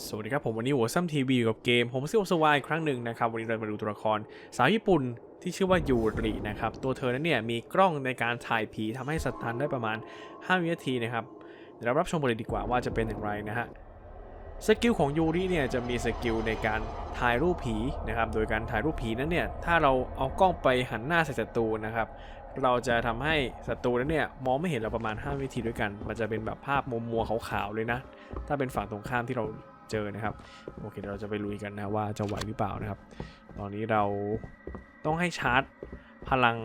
สวัสดีครับ ผมวันนี้หัวซ้ำทีวีอยู่กับเกมผมซิโอสวายครั้งหนึ่งนะครับ วันนี้เรามาดูตัวละคร สาวญี่ปุ่นที่ชื่อว่ายูรินะครับ ตัวเธอนั้นเนี่ยมีกล้องในการถ่ายผีทำให้สัตว์ทันได้ประมาณ 5 วินาทีนะครับเดี๋ยวเรารับชมกันเลยดีกว่าว่าจะเป็นอย่างไรนะฮะสกิลของยูริเนี่ยจะมีสกิลในการถ่ายรูปผีนะครับโดยการถ่ายรูปผีนั้นเนี่ยถ้าเราเอากล้องไปหันหน้าใส่ศัตรูนะครับเราจะทำให้ศัตรูนั้นเนี่ยมองไม่เห็นเราประมาณ 5 วินาทีด้วยกัน มันจะเป็นแบบภาพมัวมัวๆขาวๆเลยนะถ้าเป็นฝั่งตรงข้ามที่เรา เจอนะครับ โอเคเดี๋ยวเราจะไปลุยกันนะว่าจะไหวหรือเปล่านะครับ ตอนนี้เราต้องให้ชาร์จพลัง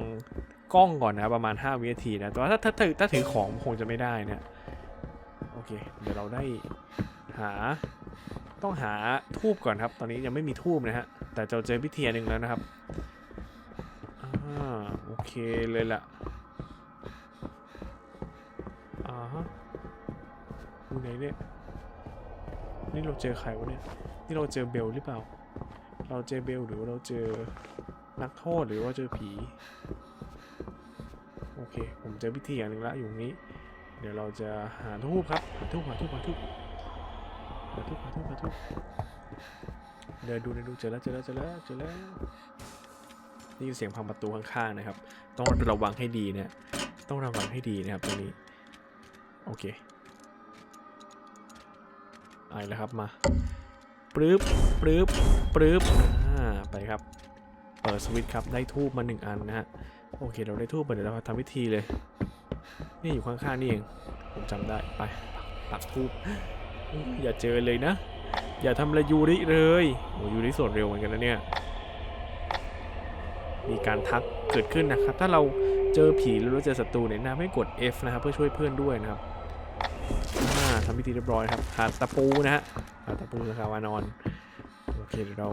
กล้องก่อนนะรประมาณ 5 วินาทีนะแต่ว่าถ้าถ้าถือถ้าถือของคงจะไม่ได้นะโอเค เดี๋ยวเราได้หาต้องหาทูบก่อนครับ ตอนนี้ยังไม่มีทูบนะฮะแต่เราเจอพิธีหนึ่งแล้วนะครับอ่าโอเคเลยล่ะอ่าฮะอยู่ไหนเนี่ย นี่เราเจอใครวะเนี่ย นี่เราเจอเบลหรือเปล่า เราเจอเบลหรือเราเจอนักโทษหรือว่าเจอผี โอเค ผมเจอพิธีอย่างหนึ่งละอยู่นี้ เดี๋ยวเราจะหาทูบครับหาทูบหาทูบหาทูบหาทูบหาทูบหาทูบเดินดูเดินดูเจอแล้วเจอแล้วเจอแล้วเจอแล้วได้ยินเสียงพังประตูข้างๆนะครับ ต้องระวังให้ดีเนะต้องระวังให้ดีนะครับตรงนี้ โอเค ไอาแล้วครับมาปรึ๊บปรึ๊บปรึ๊บอ่าไปครับ เปิดสวิตช์ครับได้ทูบมาหนึ่งอันนะฮะโอเคเราได้ทูบมาเดี๋ยวเราทำพิธีเลย นี่อยู่ข้างๆนี่เองผมจำได้ไปปักทูบอย่าเจอเลยนะ อย่าทำอะยูริเลยโอ้ยูริสวดเร็วเหมือนกันนะเนี่ยมีการทักเกิดขึ้นนะครับ ถ้าเราเจอผีหรือเราเจอศัตรูเนี่ยนะไม่กด F นะครับเพื่อช่วยเพื่อนด้วยนะครับ ทำพิธีเรียบร้อยครับหาตะปูนะฮะหาตะปูนะครับวานอนโอเคเดี๋ยวเรา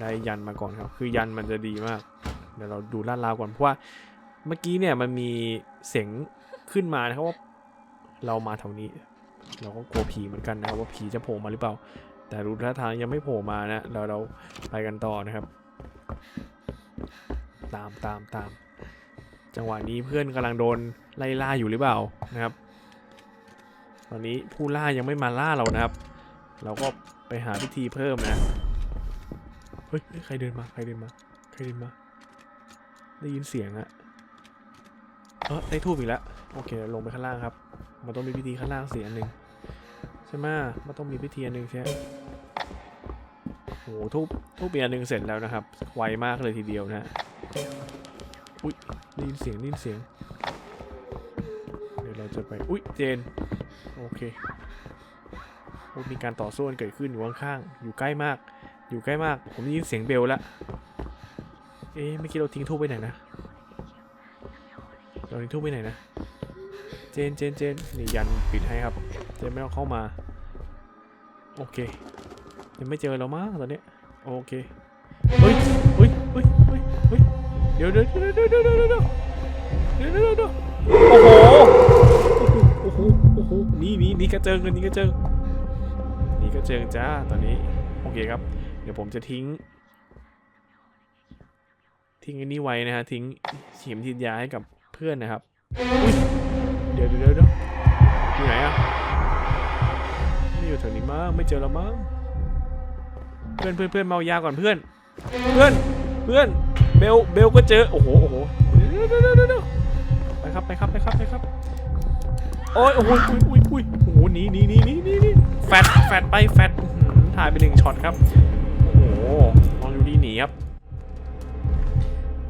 ได้ยันมาก่อนครับ คือยันมันจะดีมาก เดี๋ยวเราดูลาดราวก่อนเพราะว่าเมื่อกี้เนี่ยมันมีเสียงขึ้นมานะครับว่าเรามาแถวนี้ เราก็กลัวผีเหมือนกันนะครับว่าผีจะโผล่มาหรือเปล่า แต่รู้ท่าทางยังไม่โผล่มานะเราเราไปกันต่อนะครับ ตามตามตามจังหวะนี้เพื่อนกำลังโดนไล่ล่าอยู่หรือเปล่านะครับ อนนี้ผู้ล่ายังไม่มาล่าเรานะครับ เราก็ไปหาพิธีเพิ่มนะเฮ้ยใครเดินมาใครเดินมาใครเดินมา ได้ยินเสียงอะเออได้ทูบอีกแล้วโอเคลงไปข้างล่างครับ มันต้องมีพิธีข้างล่างเสียอันหนึ่งใช่ไหมมันต้องมีพิธีอันหนึ่งใช่ไหมโหทูบทูบอีกอันหนึ่งเสร็จแล้วนะครับ ไวมากเลยทีเดียวนะอุ้ยได้ยินเสียงได้ยินเสียง เดี๋ยวเราจะไปอุ้ยเจน โอเคโอ้มีการต่อสู้กันเกิดขึ้นอยู่ข้างๆ อยู่ใกล้มาก อยู่ใกล้มาก ผมได้ยินเสียงเบลล้วเอ๊ะเมื่อกี้เราทิ้งทูบไปไหนนะ เราทิ้งทูบไปไหนนะ เจนเจนเจนนี่ยันปิดให้ครับ เจนไม่ต้องเข้ามา โอเค ยังไม่เจอเรามั้งตอนนี้ โอเคเฮ้ยเฮ้ย เฮ้ย เฮ้ย เฮ้ย เดี๋ยวเดี๋ยวเดี๋ยวเดี๋ยวเดี๋ยวเดี๋ยวเดี๋ยวเดี๋ยว หนี่นี่นี่กระเจิงเลยนี่กระเจิงนี่กระเจิงจ้าตอนนี้โอเคครับ เดี๋ยวผมจะทิ้ง ทิ้งอันนี้ไว้นะฮะทิ้งเข็มทิศยาให้กับเพื่อนนะครับเดี๋ยวเดี๋ยวเดี๋ยวอยู่ไหนอะไม่อยู่แถวนี้มั้งไม่เจอแล้วมั้งเพื่อนเพื่อนเพื่อนเมายาก่อนเพื่อน เพื่อนเพื่อนเบลเบลก็เจอโอ้โหโอ้โหไปครับไปครับไปครับไปครับ โอ้ยโอ้โอุ้ยอุ้ยอุ้ยโอ้โหหนีหนีหนีหนีหนีหนีแฟดแฟดไปแฟดอื้อหือถ่ายไปหนึ่งช็อตครับ โอ้โหน้องยูดีหนีครับ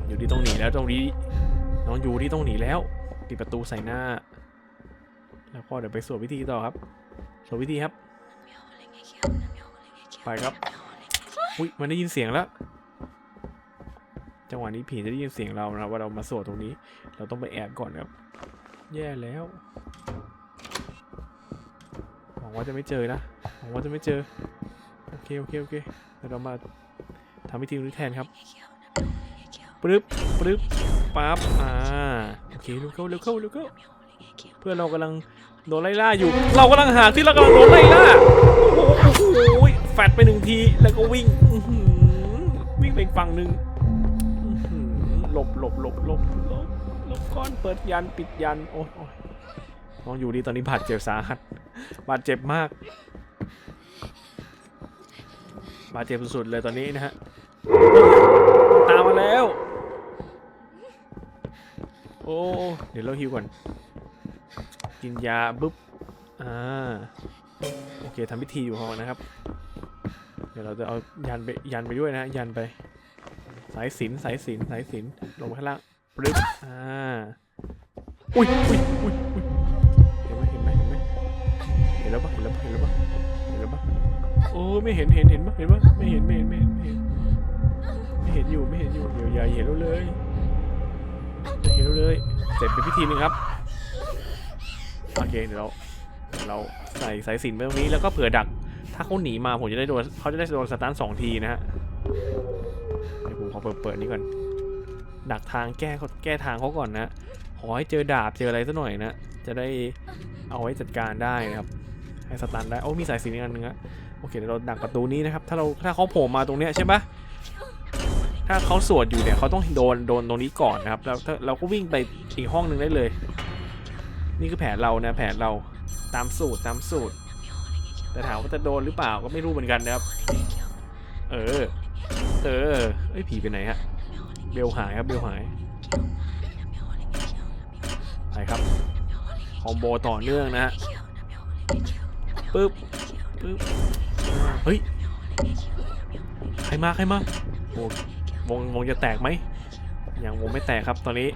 ยูดีต้องหนีแล้วตรงนี้น้องยูดีต้องหนีแล้วปิดประตูใส่หน้า แล้วก็เดี๋ยวไปสวดวิธีต่อครับสวดวิธีครับ ไปครับ อุ้ยมันได้ยินเสียงแล้ว จังหวะนี้ผีจะได้ยินเสียงเรานะครับว่าเรามาสวดตรงนี้ เราต้องไปแอบก่อนครับ แย่แล้ว หวังว่าจะไม่เจอนะ หวังว่าจะไม่เจอ โอเค โอเค โอเค เดี๋ยวเรามาทำพิธีนี้แทนครับปรึ๊บปรึ๊บปั๊บ อ่า โอเคเร็วเข้าเร็วเข้าเร็วเข้าเพื่อนเรากำลังโดนไล่ล่าอยู่ เรากำลังหาที่เรากำลังโดนไล่ล่า โอ้โหโอ้โหแฟดไปหนึ่งที แล้วก็วิ่ง วิ่งไปฝั่งหนึ่งหลบหลบหลบหลบหลบ ลบก่อนเปิดยันปิดยันโอ้ยโอ้ยน้องอยู่ดีตอนนี้บาดเจ็บสาหัสบาดเจ็บมาก บาดเจ็บสุดๆเลยตอนนี้นะฮะตามมาแล้ว โอ้เดี๋ยวเราฮิวก่อนกินยาปุ๊บอ่าโอเคทำพิธีอยู่พองนะครับ เดี๋ยวเราจะเอายันไปยันไปด้วยนะยันไป สายสินสายสินสายสินลงไปข้างล่าง ปึ๊บอ่าอุ้ยอุ้ยอุ้ยอุ้ยเห็นไหมเห็นไหมเห็นไหมเห็นแล้วปะเห็นแล้วปะเห็นแล้วปะเห็นแล้วปะโอ้ไม่เห็นเห็นเห็นปะเห็นปะไม่เห็นไม่เห็นไม่เห็นไม่เห็นไม่เห็นอยู่ไม่เห็นอยู่เดี๋ยวอย่าเห็นเราเลยเห็นเราเลยเสร็จเป็นพิธีหนึ่งครับโอเคเดี๋ยวเราเราใส่สายสินไปตรงนี้แล้วก็เผื่อดัก ถ้าเขาหนีมาผมจะได้โดนเขาจะได้โดนสตาร์ทสองทีนะฮะเดี๋ยวผมขอเปิดเปิดนี่ก่อน ดักทางแก้เขาแก้ทางเขาก่อนนะ ขอให้เจอดาบเจออะไรสักหน่อยนะ จะได้เอาไว้จัดการได้นะครับ ให้สตันได้ โอ้มีสายสิญจนอีกอันนึงอะโอเคเดี๋ยวเราดักประตูนี้นะครับ ถ้าเราถ้าเขาโผล่มาตรงเนี้ยใช่ปะถ้าเขาสวดอยู่เนี่ยเขาต้องโดนโดนตรงนี้ก่อนนะครับ แล้วเราก็วิ่งไปอีกห้องหนึ่งได้เลย นี่คือแผนเรานะแผนเราตามสูตรตามสูตร แต่ถามว่าจะโดนหรือเปล่าก็ไม่รู้เหมือนกันนะครับ เออ เออเอ้ยผีไปไหนฮะ เบลหายครับเบลหายไปครับคอมโบต่อเนื่องนะฮะปึ๊บปึ๊บเฮ้ยใครมาใครมาโอวงวงจะแตกไหมยังวงไม่แตกครับตอนนี้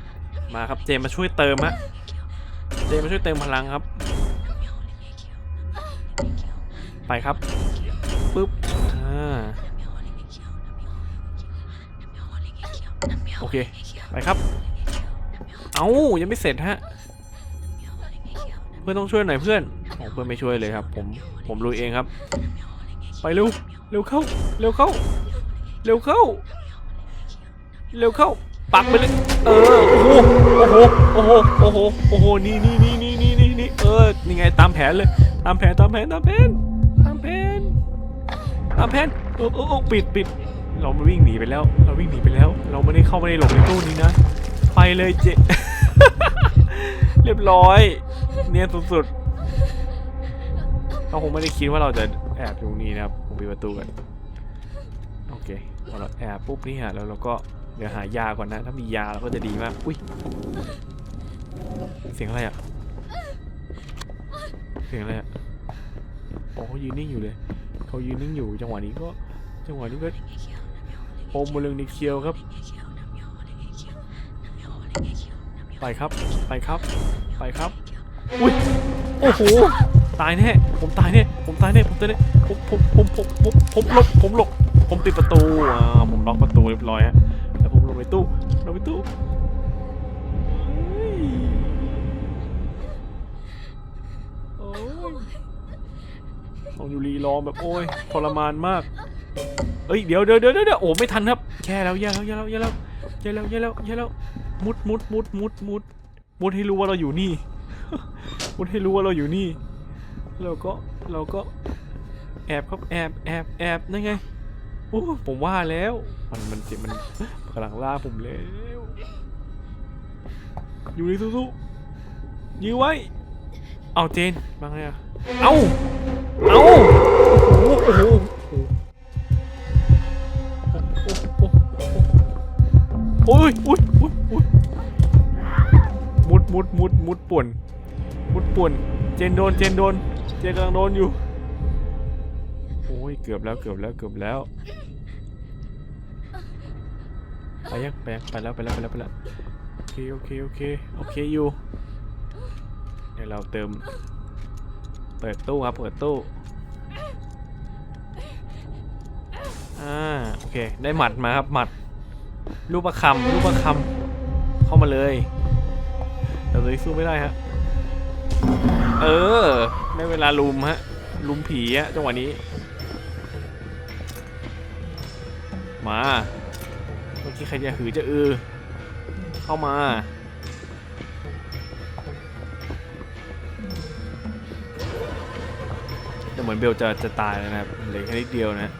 มาครับเจมมาช่วยเติมฮะเจมมาช่วยเติมพลังครับ ไปครับ เค ไปครับ เอายังไม่เสร็จฮะ เพื่อนต้องช่วยหน่อยเพื่อนโอ้เพื่อนไม่ช่วยเลยครับ ผม ผมรู้เองครับ ไปเร็ว เร็วเข้า เร็วเข้า เร็วเข้า เร็วเข้า ปักไปเลย เออโอ้โหโอ้โห โอ้โห โอ้โห โอ้โห นี่นี่นี่นี่นี่นี่นี่เออ นี่ไงตามแผนเลย ตามแผน ตามแผน ตามแผน ตามแผน ตามแผนโอ้โอ้ปิดปิด เราไม่วิ่งหนีไปแล้ว เราวิ่งหนีไปแล้ว เราไม่ได้เข้าไม่ได้หลบในตู้นี้นะ ไปเลยเจ เรียบร้อย เนียนสุดๆเราคงไม่ได้คิดว่าเราจะแอบอยู่ตรงนี้นะครับผมปิดประตูกันโอเคพอเราแอบปุ๊บนี่ฮะแล้วเราก็เดี๋ยวหายาก่อนนะ ถ้ามียาเราก็จะดีมาก อุ้ย เสียงอะไรอะ เสียงอะไรอะอ๋อเขายืนนิ่งอยู่เลย เขายืนนิ่งอยู่จังหวะนี้ก็จังหวะนี้ก็ โอมบนเรืองนิเคียวครับ ไปครับ ไปครับ ไปครับ อุ้ย โอ้โห ตายแน่ ผมตายแน่ ผมตายแน่ ผมตายแน่ผมผมผมผมผมผมหลบ ผมหลบ ผมติดประตู อ่า ผมล็อกประตูเรียบร้อยฮะ แล้วผมลงไปตู้ลงไปตู้โอ้ยของยูรีร้องแบบโอ้ยทรมานมาก เอ้ยเดี๋ยวเดี๋ยวเดี๋ยวเดี๋ยวโอ้ไม่ทันครับแย่แล้วแย่แล้วแย่แล้วแย่แล้วแย่แล้วแย่แล้วแย่แล้วมุดมุดมุดมุดมุดมุดให้รู้ว่าเราอยู่นี่มุดให้รู้ว่าเราอยู่นี่เราก็เราก็แอบครับแอบแอบแอบนั่นไงโอ้ผมว่าแล้วมันมันเจ็บมันกำลังล่าผมแล้วอยู่ในสู้ๆยื้อไว้ เอาเจนมาไงอะเอาเอาโอ้โห โอ้โหโอ้ยโอ้ยอ้ยโอ้ยมุดมุดมุดมุดป่วนมุดป่วนเจนโดนเจนโดนเจนกำลังโดนอยู่โอ้ยเกือบแล้วเกือบแล้วเกือบแล้วไปยังไปยังไปแล้วไปแล้วไปแล้วไปแล้วโอเคโอเคโอเคโอเคอยู่เดี๋ยวเราเติม เปิดตู้ครับเปิดตู้อ่าโอเคได้หมัดมาครับหมัด ลูกประคำลูกประคำเข้ามาเลยแต่ตัวนี้สู้ไม่ได้ฮะ เออได้เวลาลุมฮะ ลุมผีอะจังหวะนี้ มาเมื่อกี้ใครจะหือจะอือ เข้ามา แต่เหมือนเบลจะจะตายแล้วนะครับเหลือแค่นิดเดียวนะ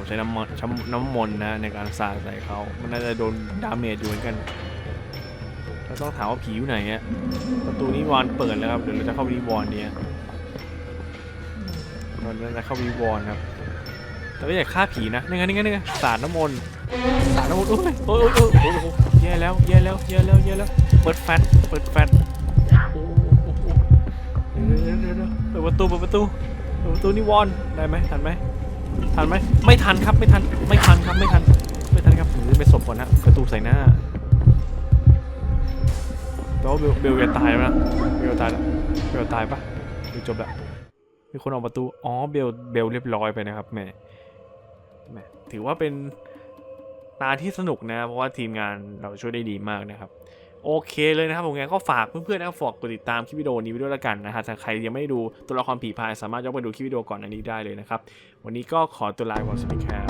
ผมใช้น้ำมันช้ำน้ำมนต์นะในการสาดใส่เขา มันน่าจะโดนดาเมจอยู่เหมือนกันเราต้องถามว่าผีอยู่ไหนฮะประตูนี้วอนเปิดแล้วครับเดี๋ยวเราจะเข้าไปวอนเนี้ยเราจะเข้าไปวอนครับแต่ไม่อยากฆ่าผีนะนี่ไงนี่ไงนี่ไงสาดน้ำมนต์สาดน้ำมนต์โอ้ยโอ้ยโอ้ยโอ้ยโอ้ยแย่แล้วแย่แล้วแย่แล้วแย่แล้วเปิดแฟลชเปิดแฟลชโอ้โหเดี๋ยวเดี๋ยวเดี๋ยวเปิดประตูเปิดประตูเปิดประตูนี่วอนได้ไหมทันไหม ทันไหมไม่ทันครับไม่ทันไม่ทันครับไม่ทัน ไม่ทันครับผมจะไปศพก่อนนะประตูใส่หน้าแต่ว่าเบลเบลจะตายแล้วนะเบลตายแล้วเบลตายปะหรือจบแล้วมีคนออกประตูอ๋อเบลเบลเรียบร้อยไปนะครับแหมแหมถือว่าเป็นตาที่สนุกนะ เพราะว่าทีมงานเราช่วยได้ดีมากนะครับ โอเคเลยนะครับผมงั้นก็ฝากเพื่อนๆนะครับฝากกดติดตามคลิปวิดีโอนี้ไว้ด้วยละกันนะฮะถ้าใครยังไม่ด้ดูตัวละครผีพายสามารถย้อนไปดูคลิปวิดีโอก่อนอันนี้ได้เลยนะครับ วันนี้ก็ขอตัวลาไปก่อนสวัสดีครับ